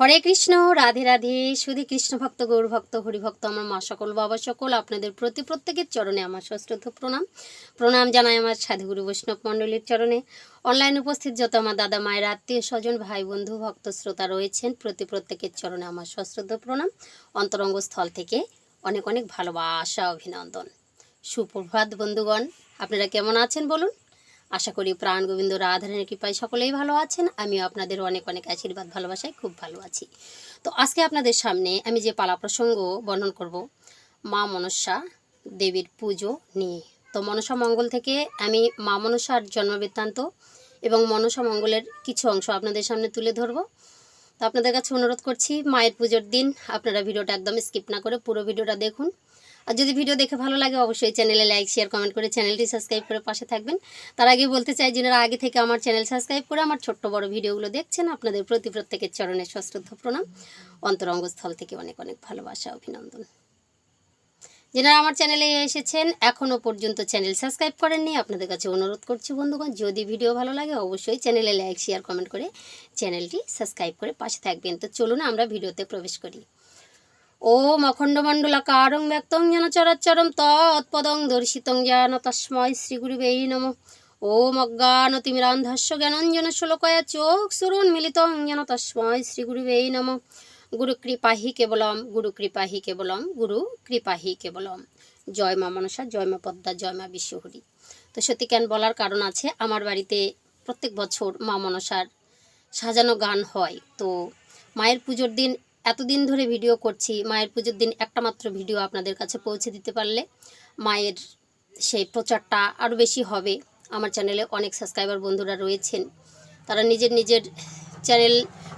হরে কৃষ্ণ, রাধে রাধে, শুধু কৃষ্ণ ভক্ত, গৌর ভক্ত হরিভক্ত আমার মা সকল, বাবা সকল, আপনাদের প্রতি প্রত্যেকের চরণে আমার সশ্রদ্ধ প্রণাম। প্রণাম জানাই আমার সাধুগুরু বৈষ্ণব মণ্ডলীর চরণে। অনলাইন উপস্থিত যত আমার দাদা, মায়ের আত্মীয় স্বজন, ভাই বন্ধু, ভক্ত শ্রোতা রয়েছেন, প্রতি প্রত্যেকের চরণে আমার সশ্রদ্ধ প্রণাম। অন্তরঙ্গ স্থল থেকে অনেক অনেক ভালোবাসা, অভিনন্দন। সুপ্রভাত বন্ধুগণ, আপনারা কেমন আছেন বলুন? আশা করি প্রাণ গোবিন্দ রাধারণের কৃপায় সকলেই ভালো আছেন। আমিও আপনাদের অনেক অনেক আশীর্বাদ, ভালোবাসায় খুব ভালো আছি। তো আজকে আপনাদের সামনে আমি যে পালা প্রসঙ্গ বর্ণন করব, মা মনসা দেবীর পুজো নিয়ে। তো মনসা মঙ্গল থেকে আমি মা মনসার জন্মবৃত্তান্ত এবং মনসা মঙ্গলের কিছু অংশ আপনাদের সামনে তুলে ধরবো। তো আপনাদের কাছে অনুরোধ করছি, মায়ের পুজোর দিন আপনারা ভিডিওটা একদম স্কিপ না করে পুরো ভিডিওটা দেখুন। আর যদি ভিডিও দেখে ভালো লাগে, অবশ্যই চ্যানেলে লাইক শেয়ার কমেন্ট করে চ্যানেলটি সাবস্ক্রাইব করে পাশে থাকবেন। তার আগে বলতে চাই যারা আগে থেকে আমার চ্যানেল সাবস্ক্রাইব করে আমার ছোট্ট বড় ভিডিওগুলো দেখছেন, আপনাদের প্রতি প্রত্যেকের চরণে সশ্রদ্ধ প্রণাম। অন্তরঙ্গস্থল থেকে অনেক অনেক ভালোবাসা, অভিনন্দন। যারা আমার চ্যানেলে এসেছেন এখনও পর্যন্ত চ্যানেল সাবস্ক্রাইব করেননি, আপনাদের কাছে অনুরোধ করছি বন্ধুগণ, যদি ভিডিও ভালো লাগে, অবশ্যই চ্যানেলে লাইক শেয়ার কমেন্ট করে চ্যানেলটি সাবস্ক্রাইব করে পাশে থাকবেন। তো চলুন আমরা ভিডিওতে প্রবেশ করি। ওম অখণ্ডমণ্ডলাকারং ব্যক্তং যেন চরাচরম তৎপদং দর্শিতং যেন তস্ময় শ্রীগুরুবে নম। ওম অজ্ঞানতিমিরান্ধস্য জ্ঞানঞ্জন শ্লোকয়া চোখ সুরুন মিলিতং যেন তস্ময় শ্রীগুরুবে নম। গুরু কৃপাহি কেবলম, গুরু কৃপাহি কেবলম, গুরু কৃপাহি কেবলম। জয় মা মনসা, জয় মা পদ্মা, জয় মা বিশ্বহরি। তো সত্যি কেন বলার কারণ আছে, আমার বাড়িতে প্রত্যেক বছর মা মনসার সাজানো গান হয়। তো মায়ের পুজোর দিন এতদিন ধরে ভিডিও করছি, মায়ের পুজোর দিন একটা মাত্র ভিডিও আপনাদের কাছে পৌঁছে দিতে পারলে মায়ের সেই প্রচারটা আরও বেশি হবে। আমার চ্যানেলে অনেক সাবস্ক্রাইবার বন্ধুরা রয়েছেন, তারা নিজের নিজের চ্যানেল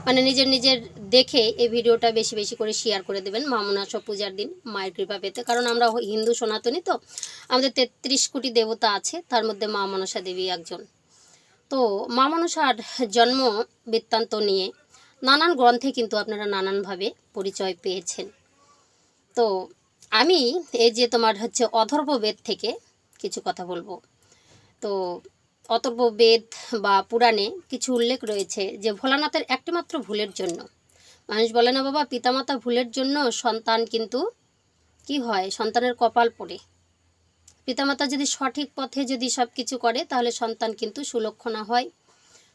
মানে নিজের নিজের দেখে এই ভিডিওটা বেশি বেশি করে শেয়ার করে দেবেন মামনাসা পূজার দিন, মায়ের কৃপা পেতে। কারণ আমরা হিন্দু সনাতনী তো, আমাদের তেত্রিশ কোটি দেবতা আছে, তার মধ্যে মা মনসা দেবী একজন। তো মা মনসার জন্ম বৃত্তান্ত নিয়ে নানান গ্রন্থে কিন্তু আপনারা নানানভাবে পরিচয় পেয়েছেন। তো আমি এই যে তোমার হচ্ছে অথর্ব বেদ থেকে কিছু কথা বলব। তো অথর্ব বেদ বা পুরাণে কিছু উল্লেখ রয়েছে যে ভোলানাথের একটিমাত্র ভুলের জন্য। মানুষ বলে না বাবা, পিতামাতা ভুলের জন্য সন্তান কিন্তু কি হয়? সন্তানের কপাল পড়ে। পিতামাতা যদি সঠিক পথে যদি সব কিছু করে, তাহলে সন্তান কিন্তু সুলক্ষণা হয়,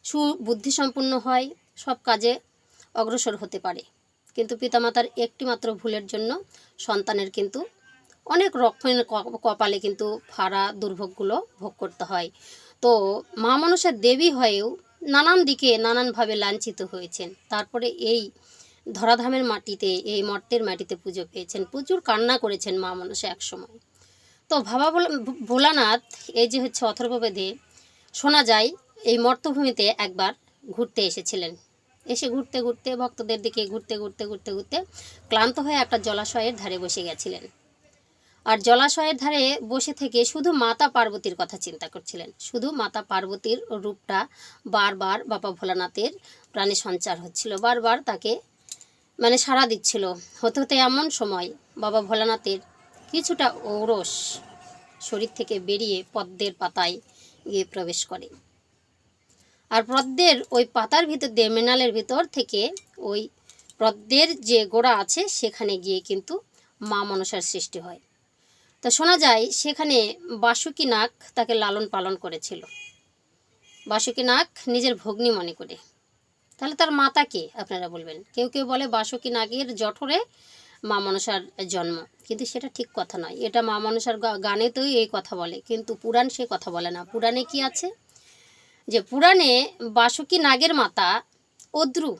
সুবুদ্ধিসম্পন্ন হয়, সব কাজে অগ্রসর হতে পারে। কিন্তু পিতামাতার একটি মাত্র ভুলের জন্য সন্তানের কিন্তু অনেক রকমের কপালে কিন্তু ফাড়া দুর্ভোগগুলো ভোগ করতে হয়। তো মা মানুষের দেবী হয়েও নানান দিকে নানানভাবে লাঞ্ছিত হয়েছেন। তারপরে এই ধরাধামের মাটিতে, এই মর্তের মাটিতে পুজো পেয়েছেন। প্রচুর কান্না করেছেন মা মানুষে একসময়। তো ভাবা ভোলা- ভোলানাথ, এই যে হচ্ছে অথর্ববেদে, শোনা যায় এই মর্তভূমিতে একবার ঘুরতে এসেছিলেন। এসে ঘুরতে ঘুরতে, ভক্তদের দিকে ঘুরতে ঘুরতে ঘুরতে ঘুরতে ক্লান্ত হয়ে একটা জলাশয়ের ধারে বসে গেছিলেন। আর জলাশয়ের ধারে বসে থেকে শুধু মাতা পার্বতীর কথা চিন্তা করছিলেন। শুধু মাতা পার্বতীর রূপটা বারবার বাবা ভোলানাথের প্রাণে সঞ্চার হচ্ছিল, বারবার তাকে মানে সাড়া দিচ্ছিল। হতে হতে এমন সময় বাবা ভোলানাথের কিছুটা ঔরস শরীর থেকে বেরিয়ে পদ্মের পাতায় গিয়ে প্রবেশ করে। আর পদ্মের ওই পাতার ভিতর দিয়ে, মৃণালের ভিতর থেকে ওই পদ্মের যে গোড়া আছে, সেখানে গিয়ে কিন্তু মা মনসার সৃষ্টি হয়। তো শোনা যায়, সেখানে বাসুকি নাগ তাকে লালন পালন করেছিল। বাসুকি নাগ নিজের ভগ্নী মনে করে। তাহলে তার মাতা কে, আপনারা বলবেন? কেউ কেউ বলে বাসুকি নাগের জঠরে মা মনসার জন্ম। কিন্তু সেটা ঠিক কথা নয়। এটা মা মনসার গানেতেই এই কথা বলে। কিন্তু পুরাণ সে কথা বলে না। পুরাণে কি আছে? যে পুরাণে বাসুকি নাগের মাতা অদ্রু,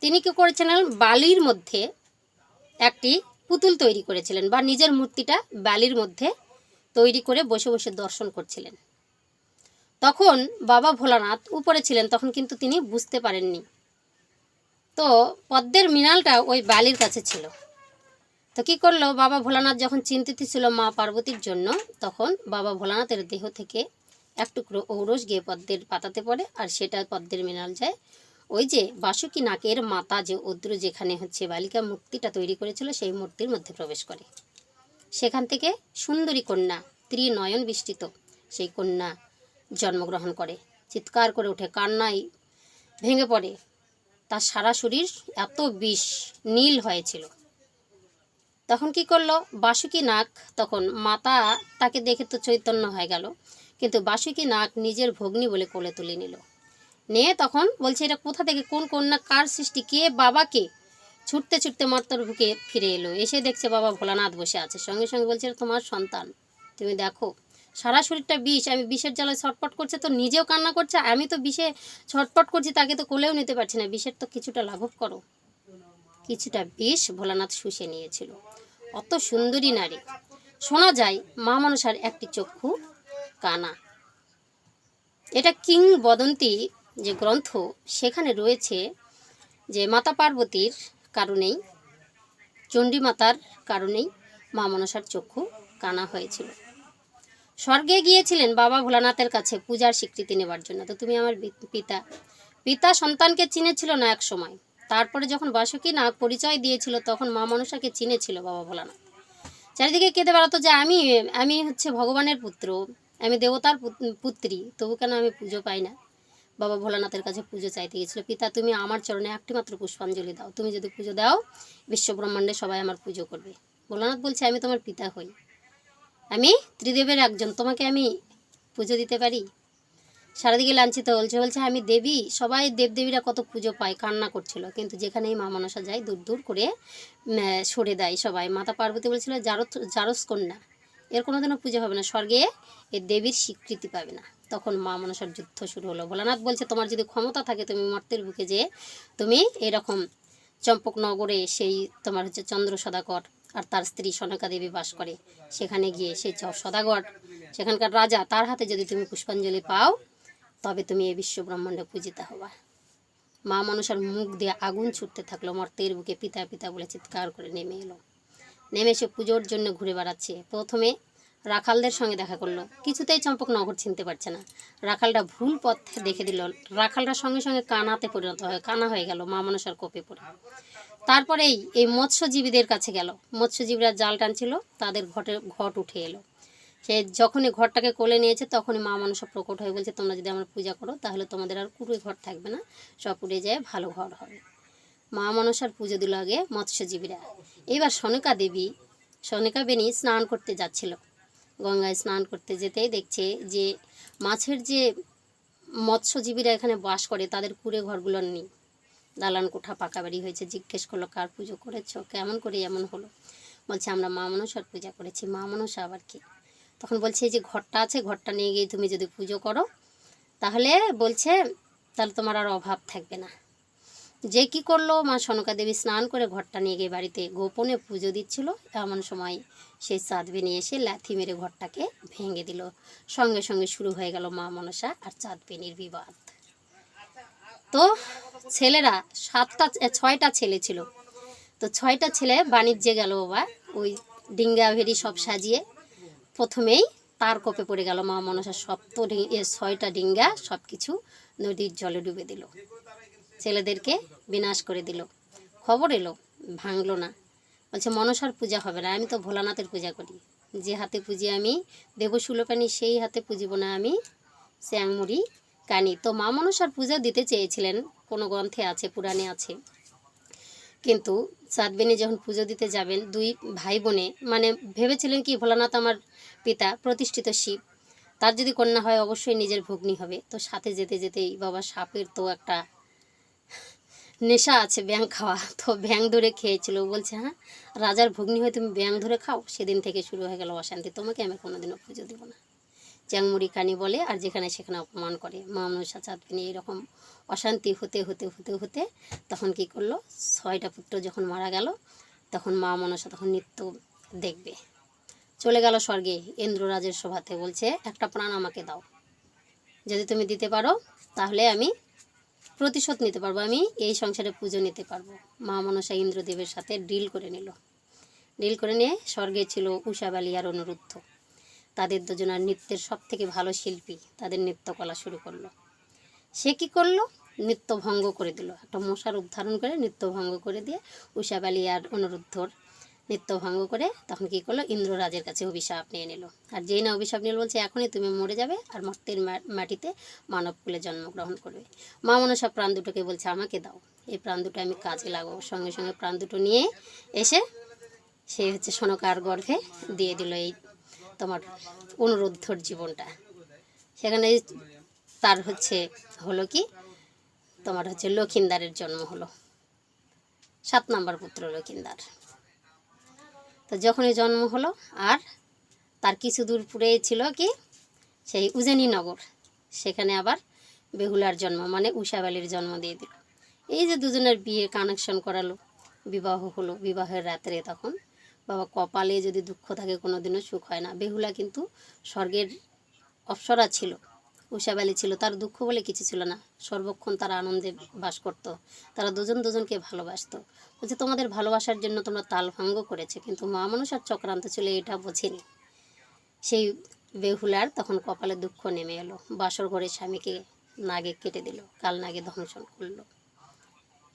তিনি কি করেছিলেন? বালির মধ্যে একটি পুতুল তৈরি করেছিলেন বা নিজের মূর্তিটা বালির মধ্যে তৈরি করে বসে বসে দর্শন করছিলেন। তখন বাবা ভোলানাথ উপরে ছিলেন, তখন কিন্তু তিনি বুঝতে পারেননি। তো পদ্মের মিনালটা ওই বালির কাছে ছিল। তো কী করল? বাবা ভোলানাথ যখন চিন্তিত ছিল মা পার্বতীর জন্য, তখন বাবা ভোলানাথের দেহ থেকে এক টুকরো ঔরস গিয়ে পদ্মের পাতাতে পড়ে আর সেটা পদ্মের মিনাল যায়। ওই যে বাসুকি নাকের মাতা যে অদ্র যেখানে হচ্ছে বালিকা মূর্তিটা তৈরি করেছিল, সেই মূর্তির মধ্যে প্রবেশ করে। সেখান থেকে সুন্দরী কন্যা ত্রিনয়ন বিষ্টিত সেই কন্যা জন্মগ্রহণ করে। চিৎকার করে ওঠে কান্নায় ভেঙে পড়ে। তার সারা শরীর এত বিষ, নীল হয়েছিল। তখন কি করল? বাসুকি নাক তখন মাতা তাকে দেখে তো চৈতন্য হয়ে গেল। কিন্তু বাসুকি নাক নিজের ভগ্নি বলে কোলে তুলে নিল। নিয়ে তখন বলছে, এটা কোথা থেকে, কোন কন্যা, কার সৃষ্টি, কে বাবাকে ছুটতে ছুটতে মর্তর বুকে ফিরে এলো। এসে দেখছে বাবা ভোলানাথ বসে আছে। সঙ্গে সঙ্গে বলছে, "এটা তোমার সন্তান। তুমি দেখো, সারা শরীরটা বিষ। আমি বিষের জ্বালায় ছটপট করছে, তো নিজেও কান্না করছে। আমি তো বিষে ছটপট করছি, তাকে তো কোলেও নিতে পারছি না। বিষের তো কিছুটা লাঘব করো। কিছুটা বিষ ভোলানাথ শুষে নিয়েছিল। অত সুন্দরী নারী। শোনা যায় মা মানুষার একটি চক্ষু কানা। এটা কিংবদন্তি যে গ্রন্থ, সেখানে রয়েছে যে মাতা পার্বতীর কারণেই, চণ্ডী মাতার কারণেই মা মনসার চক্ষু কানা হয়েছিল। স্বর্গে গিয়েছিলেন বাবা ভোলানাথের কাছে পূজার স্বীকৃতি নেবার জন্য। তো তুমি আমার পিতা পিতা সন্তানকে চিনেছিল না এক সময়। তারপরে যখন বাসুকি না পরিচয় দিয়েছিল, তখন মা মনসাকে চিনেছিল বাবা ভোলানাথ। চারিদিকে কেঁদে বেড়াতো যে আমি আমি হচ্ছে ভগবানের পুত্র আমি দেবতার পুত- পুত্রী, তবু কেন আমি পুজো পাই না? বাবা ভোলানাথের কাছে পুজো চাইতে গেছিল পিতা, তুমি আমার চরণে একটি মাত্র পুষ্পাঞ্জলি দাও। তুমি যদি পুজো দাও বিশ্ব ব্রহ্মাণ্ডে সবাই আমার পুজো করবে। ভোলানাথ বলছে, আমি তোমার পিতা হই। আমি ত্রিদেবের একজন, তোমাকে আমি পুজো দিতে পারি? সারাদিকে লাঞ্ছিত বলছে বলছে, আমি দেবী, সবাই দেবদেবীরা কত পুজো পায়, কান্না করছিল। কিন্তু যেখানেই মা মানসা যায়, দূর দূর করে সরে দেয় সবাই। মাতা পার্বতী বলছিল, জারত জারস কন্যা। এর কোনোদিনও পুজো হবে না, স্বর্গে এ দেবীর স্বীকৃতি পাবে না। তখন মা মনসার যুদ্ধ শুরু হলো। ভোলানাথ বলছে, তোমার যদি ক্ষমতা থাকে, তুমি মর্তের বুকে যে তুমি এরকম চম্পকনগরে সেই তোমার হচ্ছে চন্দ্র সদাকর আর তার স্ত্রী সনকা দেবী বাস করে। সেখানে গিয়ে সেই সদাগর, সেখানকার রাজা, তার হাতে যদি তুমি পুষ্পাঞ্জলি পাও, তবে তুমি এই বিশ্ব ব্রহ্মাণ্ডে পূজিতা হবা। মা মনসার মুখ দিয়ে আগুন ছুটতে থাকল। মর্তের বুকে পিতা পিতা বলে চিৎকার করে নেমে এলো। নেমে সে পুজোর জন্য ঘুরে বেড়াচ্ছে। প্রথমে রাখালদের সঙ্গে দেখা করল। কিছুতেই চম্পক নগর চিনতে পারছে না। রাখালটা ভুল পথ দেখে দিল। রাখালটা সঙ্গে সঙ্গে কানাতে পরিণত হয় কানা হয়ে গেল মা মনসার কোপে পড়ে। তারপরেই এই মৎস্যজীবীদের কাছে গেল। মৎস্যজীবীরা জাল টানছিল, তাদের ঘটে ঘট উঠে এলো। সে যখনই ঘরটাকে কোলে নিয়েছে, তখনই মা মানুষ প্রকট হয়ে বলছে, তোমরা যদি আমার পূজা করো, তাহলে তোমাদের আর কুড়ে ঘর থাকবে না। সব উড়ে যায়, ভালো ঘর হবে। মা মনসার পুজো দিল আগে মৎস্যজীবীরা। এবার সনকা দেবী, সনকা বেনি স্নান করতে যাচ্ছিল। গঙ্গায় স্নান করতে যেতেই দেখছে যে মাছের যে মৎস্যজীবীরা এখানে বাস করে তাদের কুড়ে ঘরগুলো নেই। দালান কোঠা পাকা বাড়ি হয়েছে, জিজ্ঞেস করল, কার পুজো করেছ? কেমন করে এমন হলো? বলছে, আমরা মা মনসার পূজা করেছি। মা মনসা আবার কি? তখন বলছে, এই যে ঘরটা আছে, ঘরটা নিয়ে গিয়ে তুমি যদি পুজো করো, তাহলে বলছে, তাহলে তোমার আর অভাব থাকবে না। যে কি করল, মা সনকা দেবী স্নান করে ঘরটা নিয়ে গিয়ে বাড়িতে গোপনে পুজো দিচ্ছিল। এমন সময় সেই চাঁদবে নিয়ে এসে লাথি মেরে ঘরটাকে ভেঙে দিল। সঙ্গে সঙ্গে শুরু হয়ে গেল মা মনসা আর চাঁদবেনির বিবাদ। তো ছেলেরা সাতটা ছয়টা ছেলে ছিল। তো ছয়টা ছেলে বাণিজ্যে গেল বাবা, ওই ডিঙ্গা ভেরি সব সাজিয়ে। প্রথমেই তার কোপে পড়ে গেল মা মনসা সপ্ত ছয়টা ডিঙ্গা সব কিছু নদীর জলে ডুবে দিল। ছেলেদেরকে বিনাশ করে দিল। খবর এলো, ভাঙলো না। বলছে, মনসার পূজা হবে না, আমি তো ভোলানাথের পূজা করি। যে হাতে পুজি আমি দেবশুলোপানি সেই হাতে পুজিব না আমি শ্যাংমুড়ি কানি। তো মা মনসার পূজা দিতে চেয়েছিলেন, কোনো গ্রন্থে আছে, পুরাণে আছে। কিন্তু চাঁদবেনি যখন পুজো দিতে যাবেন, দুই ভাই বোনে মানে ভেবেছিলেন কি, ভোলানাথ আমার পিতা, প্রতিষ্ঠিত শিব, তার যদি কন্যা হয়, অবশ্যই নিজের ভগ্নি হবে। তো সাথে যেতে যেতেই বাবা সাপের তো একটা নেশা আছে ব্যাং খাওয়া। তো ব্যাং ধরে খেয়েছিল। বলছে হ্যাঁ রাজার ভগ্নি হয়ে তুমি ব্যাং ধরে খাও, সেদিন থেকে শুরু হয়ে গেল অশান্তি। তোমাকে আমি কোনোদিনও পুজো দেবো না। চ্যাংমুড়ি কানি বলে, আর যেখানে সেখানে অপমান করে। মা মনসা চাঁদবিনী এরকম অশান্তি হতে হতে হতে হতে তখন কি করল? ছয়টা পুত্র যখন মারা গেল, তখন মা মনসা তখন নৃত্য দেখবে। চলে গেল স্বর্গে। ইন্দ্ররাজের সভাতে বলছে, একটা প্রাণ আমাকে দাও। যদি তুমি দিতে পারো, তাহলে আমি প্রতিশোধ নিতে পারব, আমি এই সংসারে পুজো নিতে পারব। মা মনসা ইন্দ্রদেবের সাথে ডিল করে নিল। ডিল করে নিয়ে স্বর্গে ছিল উষাবালি আর অনুরুদ্ধ। তাদের দুজনার নৃত্যের সব থেকে ভালো শিল্পী তাদের নৃত্যকলা শুরু করল। সে কি করল? নৃত্য ভঙ্গ করে দিল। একটা মশার রূপ ধারণ করে নৃত্য ভঙ্গ করে দিয়ে উষাবালি আর অনুরুদ্ধর নিত্যভঙ্গ করে তখন কি করল? ইন্দ্ররাজের কাছে অভিশাপ নিয়ে নিল। আর যেই না অভিশাপ নিল বলছে, এখনই তুমি মরে যাবে আর মর্তের মাটিতে মানব কুলে জন্মগ্রহণ করবে। মা মনসা প্রাণ দুটোকে বলছে, আমাকে দাও। এই প্রাণ দুটো আমি কাজে লাগাবো। সঙ্গে সঙ্গে প্রাণ দুটো নিয়ে এসে সে হচ্ছে সনকার গর্ভে দিয়ে দিল এই তোমার অনুরুদ্ধর জীবনটা। সেখানে তার হচ্ছে হলো কি? তোমার হচ্ছে লক্ষিন্দারের জন্ম হলো। সাত নম্বর পুত্র লক্ষিন্দার। তো যখনই জন্ম হলো, আর তার কিছু দূর পুরে ছিল কি, সেই উজেনি নগর। সেখানে আবার বেহুলার জন্ম মানে উষাবালির জন্ম দিয়ে দিল। এই যে দুজনের বিয়ে কানেকশন করালো, বিবাহ হলো বিবাহের রাত্রে তখন। বাবা কপালে যদি দুঃখ থাকে কোনো দিনও সুখ হয় না। বেহুলা কিন্তু স্বর্গের অপসরা ছিল। উষাবালি ছিল, তার দুঃখ বলে কিছু ছিল না। সর্বক্ষণ তারা আনন্দে বাস করত। তারা দুজন দুজনকে ভালোবাসতো। বলছে, তোমাদের ভালোবাসার জন্য তোমরা তাল ভঙ্গ করেছে, কিন্তু মা মানুষের চক্রান্ত ছিল, এটা বোঝেনি। সেই বেহুলার তখন কপালে দুঃখ নেমে এলো। বাসর ঘরে স্বামীকে নাগে কেটে দিল, কাল নাগে ধ্বংসন করল।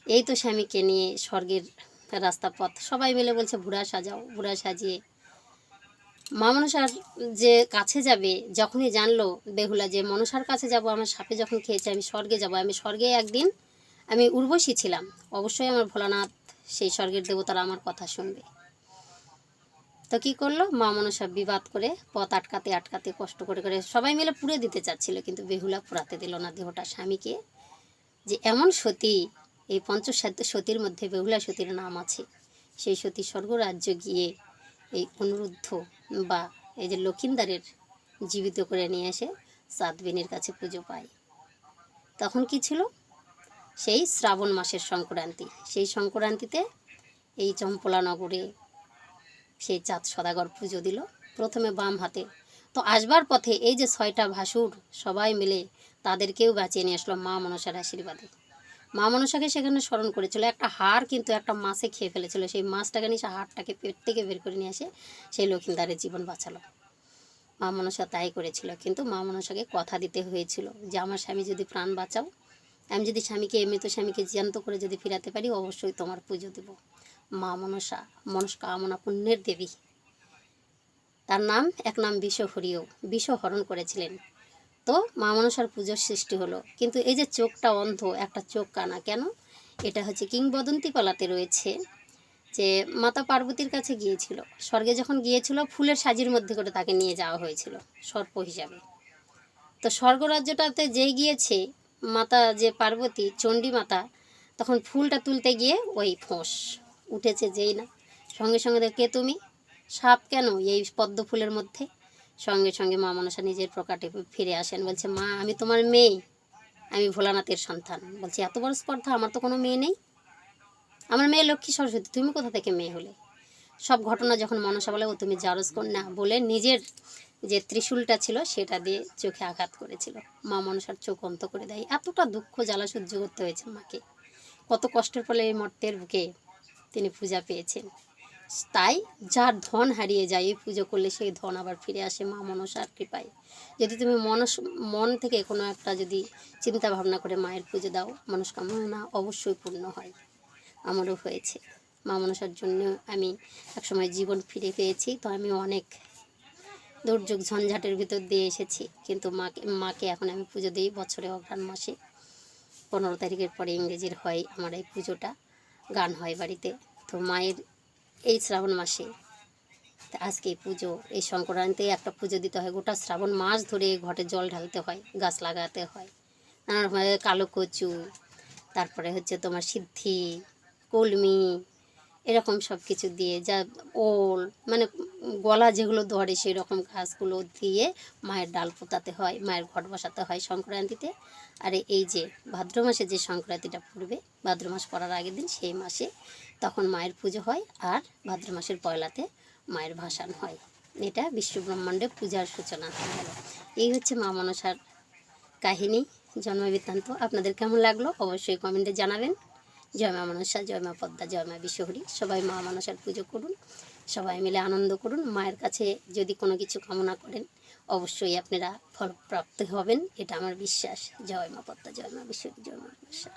এই তো স্বামীকে নিয়ে স্বর্গের রাস্তা পথ সবাই মিলে বলছে ভুড়া সাজাও ভুড়া সাজিয়ে মা মনসার যে কাছে যাবে, যখনই জানলো বেহুলা যে, মনসার কাছে যাব, আমার সাপে যখন খেয়েছে, আমি স্বর্গে যাব। আমি স্বর্গে একদিন আমি উর্বশী ছিলাম। অবশ্যই আমার ভোলানাথ সেই স্বর্গের দেবতারা আমার কথা শুনবে। তো কী করল? মা মনসা বিবাদ করে পথ আটকাতে আটকাতে কষ্ট করে করে সবাই মিলে পুড়ে দিতে চাচ্ছিল, কিন্তু বেহুলা পুরাতে দিল না দেহটা স্বামীকে। যে এমন সতী, এই পঞ্চসাধ্য সতীর মধ্যে বেহুলা সতীর নাম আছে। সেই সতী স্বর্গরাজ্য গিয়ে এই অনুরুদ্ধ বা এই যে লক্ষিন্দারের জীবিত করে নিয়ে এসে সাতবিনীর কাছে পুজো পায়। তখন কি ছিল? সেই শ্রাবণ মাসের সংক্রান্তি। সেই সংক্রান্তিতে এই চম্পলা নগরে সেই চাঁদ সদাগর পুজো দিল। প্রথমে বাম হাতে। তো আসবার পথে এই যে ছয়টা ভাসুর সবাই মিলে তাদেরকেও বাঁচিয়ে নিয়ে আসলো মা মনসার আশীর্বাদে। মা মনসাকে সেখানে স্মরণ করেছিল। একটা হাড় কিন্তু একটা মাছে খেয়ে ফেলেছিল। সেই মাছটাকে নিয়ে সে হাড়টাকে পেট থেকে বের করে নিয়ে আসে সেই লক্ষ্মীদারের জীবন বাঁচালো। মা মনসা তাই করেছিল। কিন্তু মা মনসাকে কথা দিতে হয়েছিল যে, আমার স্বামী যদি প্রাণ বাঁচাও, আমি যদি স্বামীকে, মৃত স্বামীকে জ্যান্ত করে যদি ফিরাতে পারি, অবশ্যই তোমার পুজো দেব। মা মনসা মনস্কামনা পুণ্যের দেবী। তার নাম, এক নাম বিষহরিও বিষ হরণ করেছিলেন। তো মা মনসার পুজোর সৃষ্টি হলো। কিন্তু এই যে চোখটা অন্ধ, একটা চোখ কানা, কেন? এটা হচ্ছে কিংবদন্তি পালাতে রয়েছে যে মাতা পার্বতীর কাছে গিয়েছিল। স্বর্গে যখন গিয়েছিল, ফুলের সাজির মধ্যে করে তাকে নিয়ে যাওয়া হয়েছিল, সর্প হিসাবে। তো স্বর্গরাজ্যটাতে যেই গিয়েছে মাতা যে পার্বতী, চণ্ডী মাতা, তখন ফুলটা তুলতে গিয়ে ওই ফোঁস, উঠেছে যেই না। সঙ্গে সঙ্গে কে তুমি সাপ কেন এই পদ্ম ফুলের মধ্যে? সঙ্গে সঙ্গে মা মনসা নিজের প্রকাটে ফিরে আসেন, বলছে, মা, আমি তোমার মেয়ে। আমি ভোলানাথের সন্তান। বলছি, এত বড় স্পর্ধা, আমার তো কোনো মেয়ে নেই। আমার মেয়ে লক্ষ্মী সরস্বতী, তুমি কোথা থেকে মেয়ে হলে? সব ঘটনা যখন মনসা বলে, ও, তুমি জারজ কন্যা বলে নিজের যে ত্রিশূলটা ছিল, সেটা দিয়ে চোখে আঘাত করেছিল। মা মনসার চোখ অন্ত করে দেয়। এতটা দুঃখ, জ্বালা সহ্য করতে হয়েছে মাকে। কত কষ্টের ফলে এই মর্তের বুকে তিনি পূজা পেয়েছেন। তাই যার ধন হারিয়ে যায়, এই পুজো করলে সেই ধন আবার ফিরে আসে মা মনসার কৃপায়। যদি তুমি মনস, মন থেকে কোনো একটা যদি চিন্তা ভাবনা করে মায়ের পুজো দাও, মনস্কামনা অবশ্যই পূর্ণ হয়। আমারও হয়েছে। মা মনসার জন্য আমি একসময় জীবন ফিরে পেয়েছি, তো আমি অনেক দুর্যোগ ঝঞ্ঝাটের ভিতর দিয়ে এসেছি। কিন্তু মাকে মাকে এখন আমি পুজো দিই বছরে অঘ্রাণ মাসে। পনেরো তারিখের পরে ইংরেজির হয় আমার এই পুজোটা। গান হয় বাড়িতে। তো মায়ের এই শ্রাবণ মাসে। আজকে পুজো, এই সংক্রান্তি একটা পুজো দিতে হয়। গোটা শ্রাবণ মাস ধরে ঘটে জল ঢালতে হয়, গাছ লাগাতে হয়। নানা রকমের কালো কচু, তারপরে হচ্ছে তোমার সিদ্ধি, কলমি, এরকম সব কিছু দিয়ে যা ওল মানে গলা যেগুলো ধরে সেই রকম গাছগুলো দিয়ে মায়ের ডাল পোতাতে হয়, মায়ের ঘট বসাতে হয় সংক্রান্তিতে। আর এই যে ভাদ্র মাসে যে সংক্রান্তিটা পড়বে, ভাদ্র মাস পড়ার আগের দিন সেই মাসে তখন মায়ের পুজো হয় আর ভাদ্র মাসের পয়লাতে মায়ের ভাসান হয়। এটা বিশ্ব ব্রহ্মাণ্ডে পূজার সূচনা। এই হচ্ছে মা মনসার কাহিনী জন্মবৃত্তান্ত আপনাদের কেমন লাগল অবশ্যই কমেন্টে জানাবেন। জয় মা মনসা, জয় মা পদ্মা, জয় মা বিশ্বহরি। সবাই মা মনসার পুজো করুন, সবাই মিলে আনন্দ করুন। মায়ের কাছে যদি কোনো কিছু কামনা করেন, অবশ্যই আপনারা ফলপ্রাপ্ত হবেন, এটা আমার বিশ্বাস। জয় মা পদ্মা, জয় মা বিশ্বহরি, জয় মা মনসা।